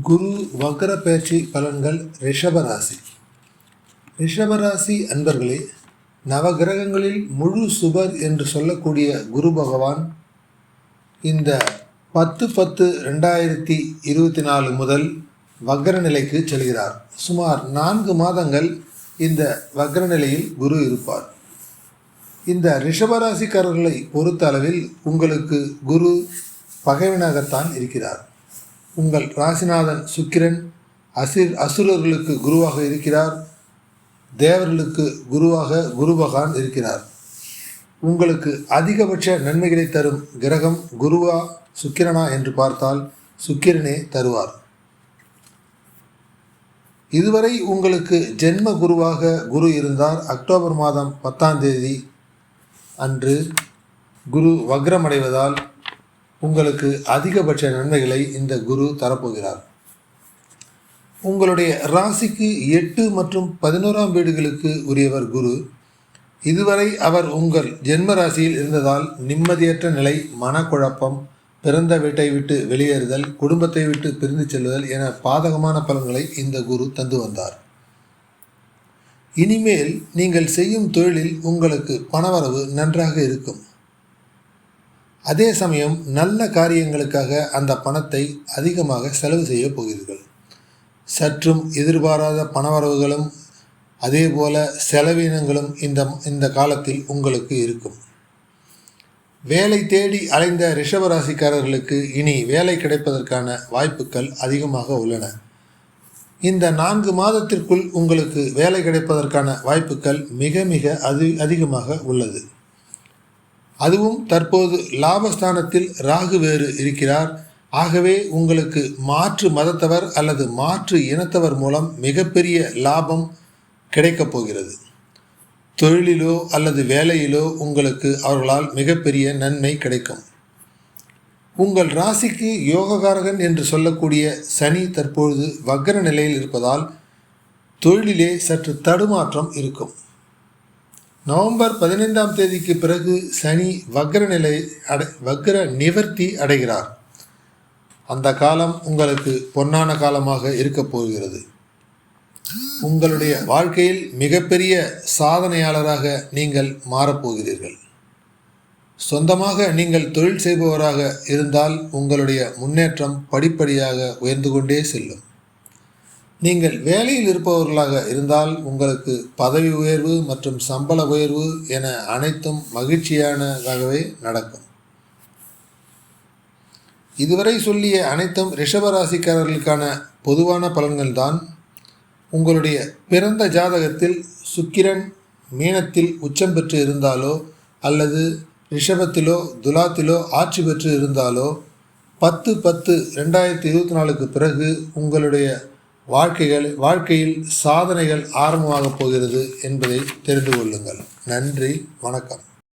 குரு வக்ர பயிற்சி பலன்கள் ரிஷபராசி ரிஷபராசி அன்பர்களே நவகிரகங்களில் முழு சுபர் என்று சொல்லக்கூடிய குரு பகவான் இந்த பத்து பத்து ரெண்டாயிரத்தி இருபத்தி நாலு முதல் வக்ர நிலைக்கு செல்கிறார். சுமார் நான்கு மாதங்கள் இந்த வக்ர நிலையில் குரு இருப்பார். இந்த ரிஷபராசிக்காரர்களை பொறுத்த அளவில் உங்களுக்கு குரு பகைவனாகத்தான் இருக்கிறார். உங்கள் ராசிநாதன் சுக்கிரன் அசிர் அசுரர்களுக்கு குருவாக இருக்கிறார். தேவர்களுக்கு குருவாக குரு பகவான் இருக்கிறார். உங்களுக்கு அதிகபட்ச நன்மைகளை தரும் கிரகம் குருவா சுக்கிரனா என்று பார்த்தால் சுக்கிரனே தருவார். இதுவரை உங்களுக்கு ஜென்ம குருவாக குரு இருந்தார். அக்டோபர் மாதம் பத்தாம் தேதி அன்று குரு வக்ரமடைவதால் உங்களுக்கு அதிகபட்ச நன்மைகளை இந்த குரு தரப்போகிறார். உங்களுடைய ராசிக்கு எட்டு மற்றும் பதினோராம் வீடுகளுக்கு உரியவர் குரு. இதுவரை அவர் உங்கள் ஜென்ம ராசியில் இருந்ததால் நிம்மதியற்ற நிலை மனக்குழப்பம் பிறந்த வீட்டை விட்டு வெளியேறுதல் குடும்பத்தை விட்டு பிரிந்து செல்லுதல் என பாதகமான பலன்களை இந்த குரு தந்து வந்தார். இனிமேல் நீங்கள் செய்யும் தொழிலில் உங்களுக்கு பணவரவு நன்றாக இருக்கும். அதே சமயம் நல்ல காரியங்களுக்காக அந்த பணத்தை அதிகமாக செலவு செய்ய போகிறீர்கள். சற்றும் எதிர்பாராத பணவரவுகளும் அதே போல செலவினங்களும் இந்த இந்த காலத்தில் உங்களுக்கு இருக்கும். வேலை தேடி அலைந்த ரிஷபராசிக்காரர்களுக்கு இனி வேலை கிடைப்பதற்கான வாய்ப்புகள் அதிகமாக உள்ளன. இந்த நான்கு மாதத்திற்குள் உங்களுக்கு வேலை கிடைப்பதற்கான வாய்ப்புகள் மிக மிக அதி அதிகமாக உள்ளது. அதுவும் தற்போது லாபஸ்தானத்தில் ராகு வேறு இருக்கிறார். ஆகவே உங்களுக்கு மாற்று மதத்தவர் அல்லது மாற்று இனத்தவர் மூலம் மிகப்பெரிய லாபம் கிடைக்கப் போகிறது. தொழிலிலோ அல்லது வேலையிலோ உங்களுக்கு அவர்களால் மிகப்பெரிய நன்மை கிடைக்கும். உங்கள் ராசிக்கு யோககாரகன் என்று சொல்லக்கூடிய சனி தற்பொழுது வக்கர நிலையில் இருப்பதால் தொழிலிலே சற்று தடுமாற்றம் இருக்கும். நவம்பர் பதினைந்தாம் தேதிக்கு பிறகு சனி வக்ர நிலை அடை வக்ர நிவர்த்தி அடைகிறார். அந்த காலம் உங்களுக்கு பொன்னான காலமாக இருக்கப் போகிறது. உங்களுடைய வாழ்க்கையில் மிகப்பெரிய சாதனையாளராக நீங்கள் மாறப்போகிறீர்கள் சொந்தமாக நீங்கள் தொழில் செய்பவராக இருந்தால் உங்களுடைய முன்னேற்றம் படிப்படியாக உயர்ந்து கொண்டே செல்லும். நீங்கள் வேலையில் இருப்பவர்களாக இருந்தால் உங்களுக்கு பதவி உயர்வு மற்றும் சம்பள உயர்வு என அனைத்தும் மகிழ்ச்சியானதாகவே நடக்கும். இதுவரை சொல்லிய அனைத்தும் ரிஷபராசிக்காரர்களுக்கான பொதுவான பலன்கள்தான். உங்களுடைய பிறந்த ஜாதகத்தில் சுக்கிரன் மீனத்தில் உச்சம் பெற்று இருந்தாலோ அல்லது ரிஷபத்திலோ துலாத்திலோ ஆட்சி பெற்று இருந்தாலோ பத்து பத்து ரெண்டாயிரத்தி இருபத்தி நாலுக்கு பிறகு உங்களுடைய வாழ்க்கைகள் வாழ்க்கையில் சாதனைகள் ஆரம்பமாகப் போகிறது என்பதை தெரிந்து கொள்ளுங்கள். நன்றி வணக்கம்.